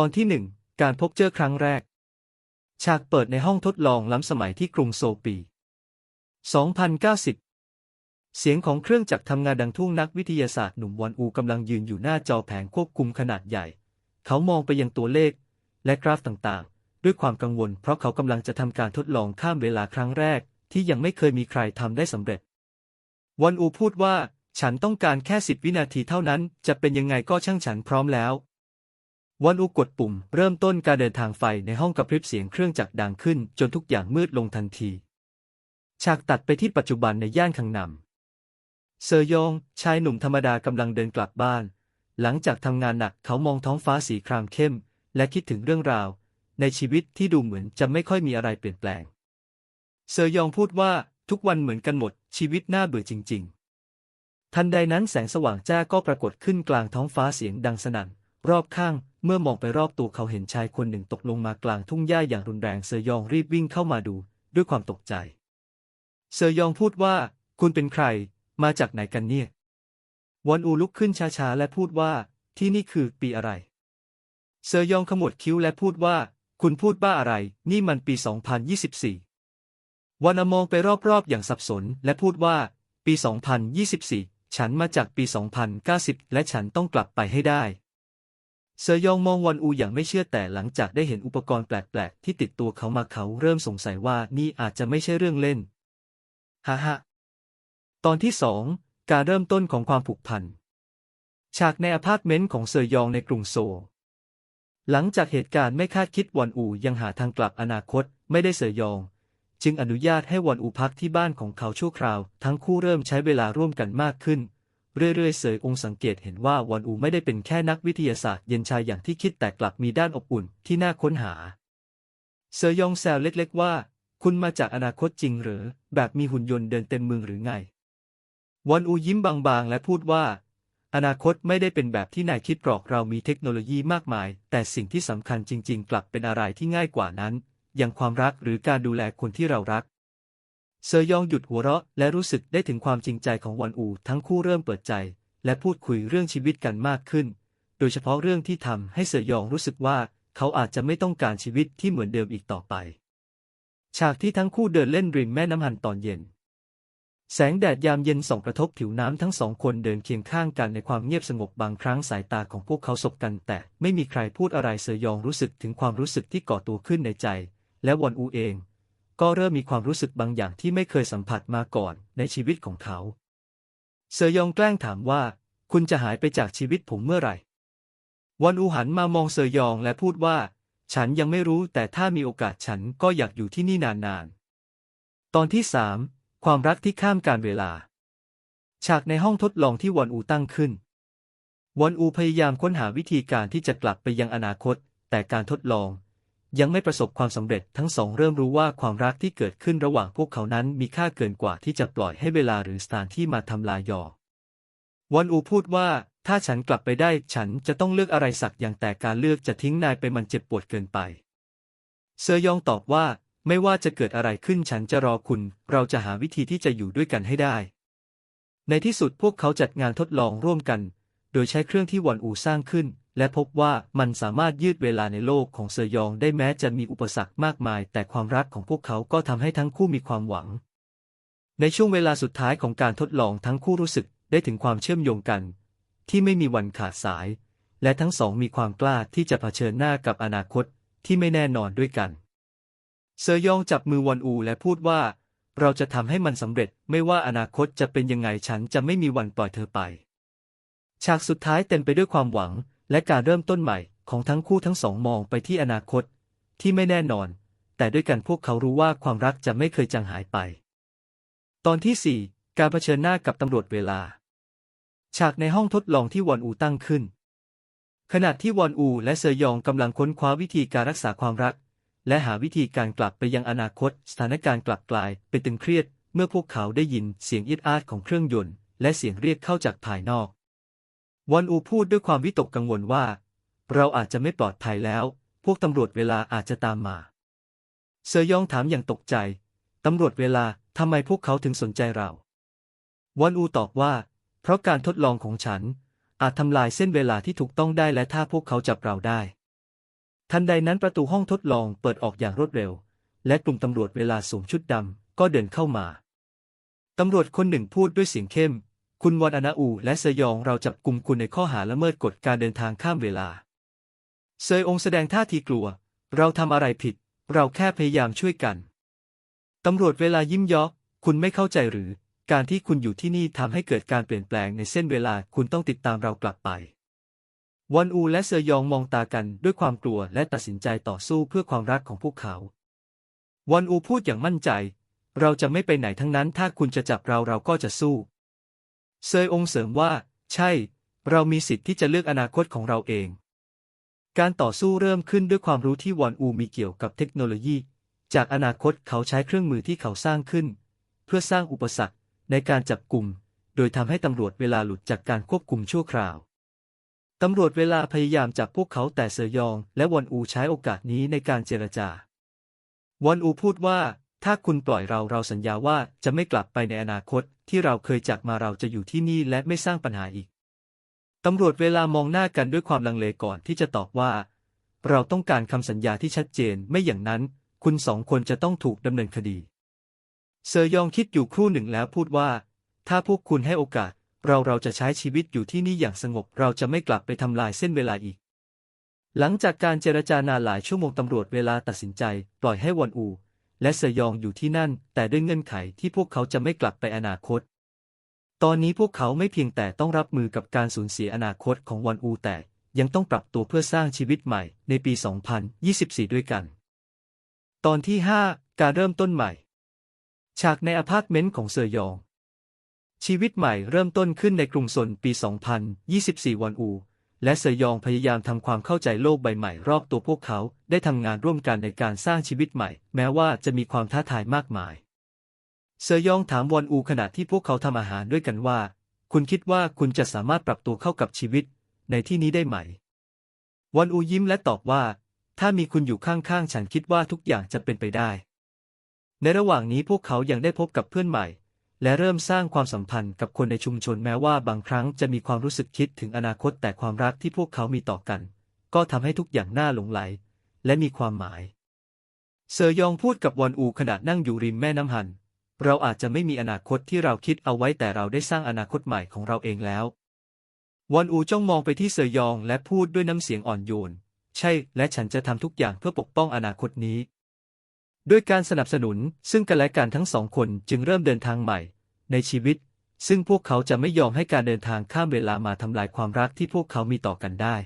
ตอนที่หนึ่งการพบเจอครั้งแรก ฉากเปิดในห้องทดลองล้ำสมัยที่กรุงโซปี 2090 เสียงของเครื่องจักรทำงานดังทุ่งนักวิทยาศาสตร์หนุ่มวอนอูกำลังยืนอยู่หน้าจอแผงควบคุมขนาดใหญ่ เขามองไปยังตัวเลข และกราฟต่างๆ ด้วยความกังวล เพราะเขากำลังจะทำการทดลองข้ามเวลาครั้งแรก ที่ยังไม่เคยมีใครทำได้สำเร็จ วอนอูพูดว่า ฉันต้องการแค่สิบวินาทีเท่านั้น จะเป็นยังไงก็ช่างฉันพร้อมแล้ว วอนอูกดปุ่มเริ่มต้นการเดินทางไฟในห้องกระพริบเสียงเครื่องจักรดังขึ้น จนทุกอย่างมืดลงทันที ฉากตัดไปที่ปัจจุบันในย่านคังนำเซอร์ยอง ชายหนุ่มธรรมดากำลังเดินกลับบ้าน หลังจากทำงานหนักเขามองท้องฟ้าสีครามเข้ม และคิดถึงเรื่องราว ในชีวิตที่ดูเหมือนจะไม่ค่อยมีอะไรเปลี่ยนแปลง เซอร์ยองพูดว่าทุกวันเหมือนกันหมด ชีวิตน่าเบื่อจริง ๆ ทันใดนั้นแสงสว่างจ้าก็ปรากฏขึ้นกลางท้องฟ้าเสียงดังสนั่น รอบข้าง เมื่อมองไปรอบตัวเขาเห็นชายคนหนึ่งตกลงมากลางทุ่งหญ้าอย่างรุนแรงเซยองรีบวิ่งเข้ามาดู ด้วยความตกใจ เซยองพูดว่า คุณเป็นใคร มาจากไหนกันเนี่ย วอนอูลุกขึ้นช้าๆและพูดว่า ที่นี่คือปีอะไร เซยองขมวดคิ้วและพูดว่า คุณพูดบ้าอะไร นี่มันปี 2024วานามองไปรอบๆอย่างสับสนและพูดว่า ปี 2024 ฉันมาจากปี 2090 และฉันต้องกลับไปให้ได้ เซยองมองวอนอูอย่างไม่เชื่อแต่หลังจากได้เห็นอุปกรณ์แปลก ๆ ที่ติดตัวเขามาเขาเริ่มสงสัยว่านี่อาจจะไม่ใช่เรื่องเล่นฮ่าฮ่าตอนที่สองการเริ่มต้นของความผูกพัน ฉากในอพาร์ตเมนต์ของเซยองในกรุงโซลหลังจากเหตุการณ์ไม่คาดคิดวอนอูยังหาทางกลับอนาคตไม่ได้เซยอง จึงอนุญาตให้วอนอูพักที่บ้านของเขาชั่วคราว ทั้งคู่เริ่มใช้เวลาร่วมกันมากขึ้น เรื่อยๆเซยองสังเกตเห็นว่าวอนอูไม่ได้เป็นแค่นักวิทยาศาสตร์เย็นชายอย่างที่คิดแต่กลับมีด้านอบอุ่นที่น่าค้นหา เซยองแซวเล็กๆว่า คุณมาจากอนาคตจริงหรือ แบบมีหุ่นยนต์เดินเต็มเมืองหรือไง วอนอูยิ้มบางๆ และพูดว่า อนาคตไม่ได้เป็นแบบที่นายคิดหรอกเรามีเทคโนโลยีมากมาย แต่สิ่งที่สำคัญจริง ๆ กลับเป็นอะไรที่ง่ายกว่านั้น อย่างความรักหรือการดูแลคนที่เรารัก เซอยองหยุดหัวเราะและรู้สึกได้ถึงความจริงใจของวอนอู ทั้งคู่เริ่มเปิดใจ และพูดคุยเรื่องชีวิตกันมากขึ้น โดยเฉพาะเรื่องที่ทำให้เซอยองรู้สึกว่าเขาอาจจะไม่ต้องการชีวิตที่เหมือนเดิมอีกต่อไป ฉากที่ทั้งคู่เดินเล่นริมแม่น้ำฮันตอนเย็น แสงแดดยามเย็นส่องกระทบผิวน้ำทั้งสองคนเดินเคียงข้างกันในความเงียบสงบบางครั้งสายตาของพวกเขาสบกัน แต่ไม่มีใครพูดอะไรเซยองรู้สึกถึงความรู้สึกที่ก่อตัวขึ้นในใจ และวอนอูเอง ก็เริ่มมีความรู้สึกบางอย่างที่ไม่เคยสัมผัสมาก่อนในชีวิตของเขา เซยองแกล้งถามว่า คุณจะหายไปจากชีวิตผมเมื่อไหร่ วอนอูหันมามองเซยองและพูดว่า ฉันยังไม่รู้แต่ถ้ามีโอกาสฉันก็อยากอยู่ที่นี่นานๆ ตอนที่สามความรักที่ข้ามการเวลา ฉากในห้องทดลองที่วอนอูตั้งขึ้น วอนอูพยายามค้นหาวิธีการที่จะกลับไปยังอนาคต แต่การทดลอง ยังไม่ประสบความสำเร็จทั้งสองเริ่มรู้ว่าความรักที่เกิดขึ้นระหว่างพวกเขานั้นมีค่าเกินกว่าที่จะปล่อยให้เวลาหรือสถานที่มาทำลายยอวอนอูพูดว่า ถ้าฉันกลับไปได้ ฉันจะต้องเลือกอะไรสักอย่างแต่การเลือกจะทิ้งนายไปมันเจ็บปวดเกินไป เซอยองตอบว่า ไม่ว่าจะเกิดอะไรขึ้นฉันจะรอคุณ เราจะหาวิธีที่จะอยู่ด้วยกันให้ได้ ในที่สุดพวกเขาจัดงานทดลองร่วมกัน โดยใช้เครื่องที่วอนอูสร้างขึ้น และพบว่ามันสามารถยืดเวลาในโลกของเซยองได้แม้จะมีอุปสรรคมากมาย แต่ความรักของพวกเขาก็ทำให้ทั้งคู่มีความหวัง ในช่วงเวลาสุดท้ายของการทดลองทั้งคู่รู้สึกได้ถึงความเชื่อมโยงกัน ที่ไม่มีวันขาดสาย และทั้งสองมีความกล้าที่จะเผชิญหน้ากับอนาคตที่ไม่แน่นอนด้วยกันเซยองจับมือวอนอูและพูดว่า เราจะทำให้มันสำเร็จไม่ว่าอนาคตจะเป็นยังไงฉันจะไม่มีวันปล่อยเธอไป ฉากสุดท้ายเต็มไปด้วยความหวัง และการเริ่มต้นใหม่ของทั้งคู่ทั้งสองมองไปที่อนาคต ที่ไม่แน่นอน แต่ด้วยกันพวกเขารู้ว่าความรักจะไม่เคยจางหายไป ตอนที่ 4 การเผชิญหน้ากับตำรวจเวลา ฉากในห้องทดลองที่วอนอูตั้งขึ้น ขณะที่วอนอูและเซยองกำลังค้นคว้าวิธีการรักษาความรัก และหาวิธีการกลับไปยังอนาคต สถานการณ์กลับกลายเป็นตึงเครียด เมื่อพวกเขาได้ยินเสียงอีดอาดของเครื่องยนต์ และเสียงเรียกเข้าจากภายนอก วอนอูพูดด้วยความวิตกกังวลว่า เราอาจจะไม่ปลอดภัยแล้ว พวกตำรวจเวลาอาจจะตามมา เซยองถามอย่างตกใจ ตำรวจเวลาทำไมพวกเขาถึงสนใจเรา วอนอูตอบว่า เพราะการทดลองของฉัน อาจทำลายเส้นเวลาที่ถูกต้องได้และถ้าพวกเขาจับเราได้ ทันใดนั้นประตูห้องทดลองเปิดออกอย่างรวดเร็ว และกลุ่มตำรวจเวลาสวมชุดดำก็เดินเข้ามา ตำรวจคนหนึ่งพูดด้วยเสียงเข้ม คุณวอนอนาอูและเซยองเราจับกลุ่มคุณในข้อหาละเมิดกฎการเดินทางข้ามเวลา เซยองแสดงท่าทีกลัว เราทำอะไรผิด เราแค่พยายามช่วยกัน ตำรวจเวลายิ้มยาะคุณไม่เข้าใจหรือ การที่คุณอยู่ที่นี่ทำให้เกิดการเปลี่ยนแปลงในเส้นเวลาคุณต้องติดตามเรากลับไปวอนอูและเซยองมองตากันด้วยความกลัวและตัดสินใจต่อสู้เพื่อความรักของพวกเขาวอนอูพูดอย่างมั่นใจ เราจะไม่ไปไหนทั้งนั้น ถ้าคุณจะจับเราเราก็จะสู้ เซยองเสริมว่า ใช่ เรามีสิทธิ์ที่จะเลือกอนาคตของเราเอง การต่อสู้เริ่มขึ้นด้วยความรู้ที่วอนอูมีเกี่ยวกับเทคโนโลยี จากอนาคตเขาใช้เครื่องมือที่เขาสร้างขึ้น เพื่อสร้างอุปสรรคในการจับกลุ่ม โดยทำให้ตำรวจเวลาหลุดจากการควบคุมชั่วคราวตำรวจเวลาพยายามจับพวกเขาแต่เซยอง และวอนอูใช้โอกาสนี้ในการเจรจาวอนอูพูดว่า ถ้าคุณปล่อยเราเราสัญญาว่าจะไม่กลับไปในอนาคต ที่เราเคยจากมาเราจะอยู่ที่นี่และไม่สร้างปัญหาอีก ตำรวจเวลามองหน้ากันด้วยความลังเลก่อนที่จะตอบว่า เราต้องการคำสัญญาที่ชัดเจนไม่อย่างนั้น คุณสองคนจะต้องถูกดำเนินคดี เซยองคิดอยู่ครู่หนึ่งแล้วพูดว่า ถ้าพวกคุณให้โอกาส เราเราจะใช้ชีวิตอยู่ที่นี่อย่างสงบ เราจะไม่กลับไปทำลายเส้นเวลาอีก หลังจากการเจรจานานหลายชั่วโมงตำรวจเวลาตัดสินใจ ปล่อยให้วอนอู และเซยองอยู่ที่นั่น แต่ด้วยเงื่อนไขที่พวกเขาจะไม่กลับไปอนาคต ตอนนี้พวกเขาไม่เพียงแต่ต้องรับมือกับการสูญเสียอนาคตของวอนอูแต่ยังต้องปรับตัวเพื่อสร้างชีวิตใหม่ในปี 2024 ด้วยกัน ตอนที่ 5 การเริ่มต้นใหม่ ฉากในอพาร์ตเมนต์ของเซยอง ชีวิตใหม่เริ่มต้นขึ้นในกรุงซนปี 2024 วันอู และเซยองพยายามทำความเข้าใจโลกใบใหม่รอบตัวพวกเขา ได้ทำงานร่วมกันในการสร้างชีวิตใหม่ แม้ว่าจะมีความท้าทายมากมายเซยองถามวอนอูขณะที่พวกเขาทำอาหารด้วยกันว่า คุณคิดว่าคุณจะสามารถปรับตัวเข้ากับชีวิต ในที่นี้ได้ไหม วอนอูยิ้มและตอบว่า ถ้ามีคุณอยู่ข้างๆ ฉันคิดว่าทุกอย่างจะเป็นไปได้ ในระหว่างนี้พวกเขายังได้พบกับเพื่อนใหม่ และเริ่มสร้างความสัมพันธ์กับคนในชุมชนแม้ว่าบางครั้งจะมีความรู้สึกคิดถึงอนาคตแต่ความรักที่พวกเขามีต่อกัน ก็ทำให้ทุกอย่างน่าหลงไหล และมีความหมาย เซอยองพูดกับวอนอูขณะนั่งอยู่ริมแม่น้ำฮัน เราอาจจะไม่มีอนาคตที่เราคิดเอาไว้แต่เราได้สร้างอนาคตใหม่ของเราเองแล้ว วอนอูจ้องมองไปที่เซยองและพูดด้วยน้ำเสียงอ่อนโยน ใช่ และฉันจะทำทุกอย่างเพื่อปกป้องอนาคตนี้ ด้วยการสนับสนุนซึ่งกันและกันทั้งสองคนจึงเริ่มเดินทางใหม่ ในชีวิต ซึ่งพวกเขาจะไม่ยอมให้การเดินทางข้ามเวลามาทำลายความรักที่พวกเขามีต่อกันได้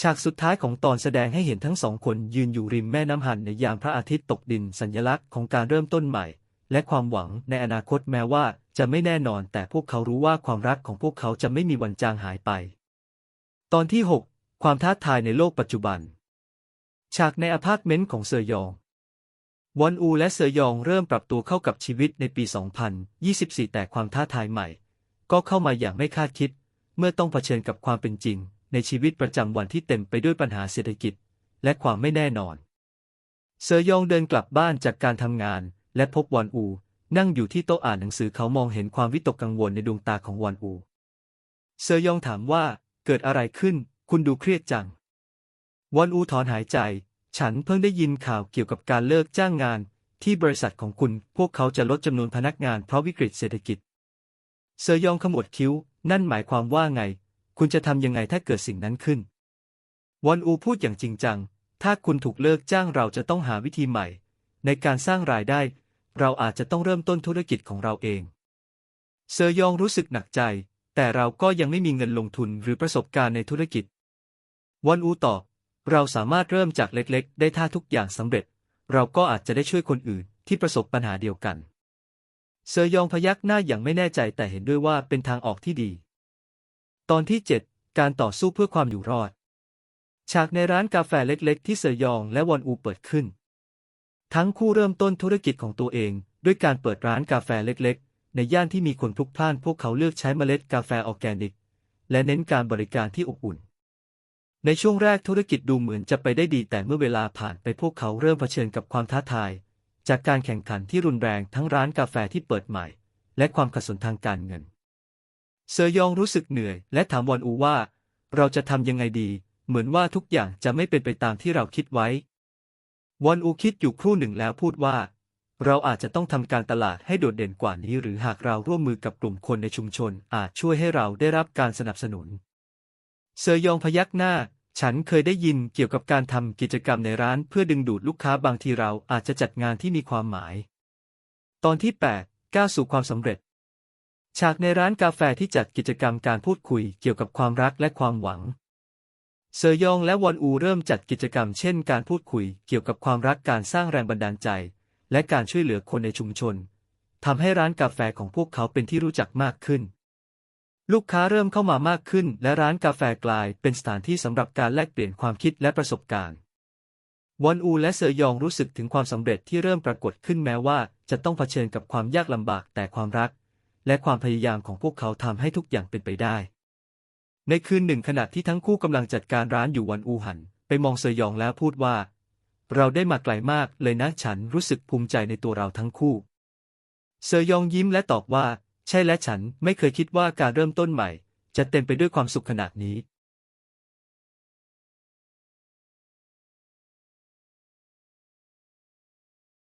ฉากสุดท้ายของตอนแสดงให้เห็นทั้งสองคนยืนอยู่ริมแม่น้ำหันในยามพระอาทิตย์ตกดินสัญลักษณ์ของการเริ่มต้นใหม่ และความหวังในอนาคตแม้ว่าจะไม่แน่นอน แต่พวกเขารู้ว่าความรักของพวกเขาจะไม่มีวันจางหายไป ตอนที่ 6 ความท้าทายในโลกปัจจุบัน ฉากในอพาร์ตเมนต์ของเซยอง วอนอูและเซยองเริ่มปรับตัวเข้ากับชีวิตในปี 2024 แต่ความท้าทายใหม่ ก็เข้ามาอย่างไม่คาดคิด เมื่อต้องเผชิญกับความเป็นจริง ในชีวิตประจำวันที่เต็มไปด้วยปัญหาเศรษฐกิจ และความไม่แน่นอน เซยองเดินกลับบ้านจากการทำงาน และพบวอนอู นั่งอยู่ที่โต๊ะอ่านหนังสือเขามองเห็นความวิตกกังวลในดวงตาของวอนอู เซยองถามว่าเกิดอะไรขึ้น คุณดูเครียดจังวอนอูถอนหายใจ ฉันเพิ่งได้ยินข่าวเกี่ยวกับการเลิกจ้างงาน ที่บริษัทของคุณ พวกเขาจะลดจำนวนพนักงานเพราะวิกฤตเศรษฐกิจ เซยองขมวดคิ้ว นั่นหมายความว่าไง คุณจะทำยังไงถ้าเกิดสิ่งนั้นขึ้น วอนอูพูดอย่างจริงจัง ถ้าคุณถูกเลิกจ้างเราจะต้องหาวิธีใหม่ ในการสร้างรายได้ เราอาจจะต้องเริ่มต้นธุรกิจของเราเอง เซยองรู้สึกหนักใจ แต่เราก็ยังไม่มีเงินลงทุนหรือประสบการณ์ในธุรกิจ วอนอูตอบ เราสามารถเริ่มจากเล็กๆ ได้ถ้าทุกอย่างสำเร็จ เราก็อาจจะได้ช่วยคนอื่นที่ประสบปัญหาเดียวกัน เซยองพยักหน้าอย่างไม่แน่ใจแต่เห็นด้วยว่าเป็นทางออกที่ดี ตอนที่ 7 การต่อสู้เพื่อความอยู่รอด ฉากในร้านกาแฟเล็ก ๆ ที่เซยองและวอนอูเปิดขึ้น ทั้งคู่เริ่มต้นธุรกิจของตัวเองด้วยการเปิดร้านกาแฟเล็ก ๆ ในย่านที่มีคนพลุกพล่านพวกเขาเลือกใช้เมล็ดกาแฟออร์แกนิก และเน้นการบริการที่อบอุ่น ในช่วงแรกธุรกิจดูเหมือนจะไปได้ดีแต่เมื่อเวลาผ่านไปพวกเขาเริ่มเผชิญกับความท้าทาย จากการแข่งขันที่รุนแรงทั้งร้านกาแฟที่เปิดใหม่ และความขัดสนทางการเงิน เซยองรู้สึกเหนื่อยและถามวอนอูว่า เราจะทำยังไงดี เหมือนว่าทุกอย่างจะไม่เป็นไปตามที่เราคิดไว้ วอนอูคิดอยู่ครู่หนึ่งแล้วพูดว่า เราอาจจะต้องทำการตลาดให้โดดเด่นกว่านี้ หรือหากเราร่วมมือกับกลุ่มคนในชุมชน อาจช่วยให้เราได้รับการสนับสนุน เซยองพยักหน้า ฉันเคยได้ยินเกี่ยวกับการทำกิจกรรมในร้านเพื่อดึงดูดลูกค้าบางทีเราอาจจะจัดงานที่มีความหมาย ตอนที่ 8 ก้าวสู่ความสำเร็จ ฉากในร้านกาแฟที่จัดกิจกรรมการพูดคุยเกี่ยวกับความรักและความหวัง เซยองและวอนอูเริ่มจัดกิจกรรมเช่นการพูดคุยเกี่ยวกับความรักการสร้างแรงบันดาลใจ และการช่วยเหลือคนในชุมชนทำให้ร้านกาแฟของพวกเขาเป็นที่รู้จักมากขึ้น ลูกค้าเริ่มเข้ามามากขึ้น และร้านกาแฟกลายเป็นสถานที่สำหรับการแลกเปลี่ยนความคิดและประสบการณ์วอนอูและเซอยองรู้สึกถึงความสำเร็จที่เริ่มปรากฏขึ้นแม้ว่า จะต้องเผชิญกับความยากลำบากแต่ความรัก และความพยายามของพวกเขาทำให้ทุกอย่างเป็นไปได้ ในคืนหนึ่งขณะที่ทั้งคู่กำลังจัดการร้านอยู่วันอูหัน ไปมองเซยองแล้วพูดว่า เราได้มาไกลมากเลยนะฉันรู้สึกภูมิใจในตัวเราทั้งคู่ เซยองยิ้มและตอบว่า ใช่และฉันไม่เคยคิดว่าการเริ่มต้นใหม่ จะเต็มไปด้วยความสุขขนาดนี้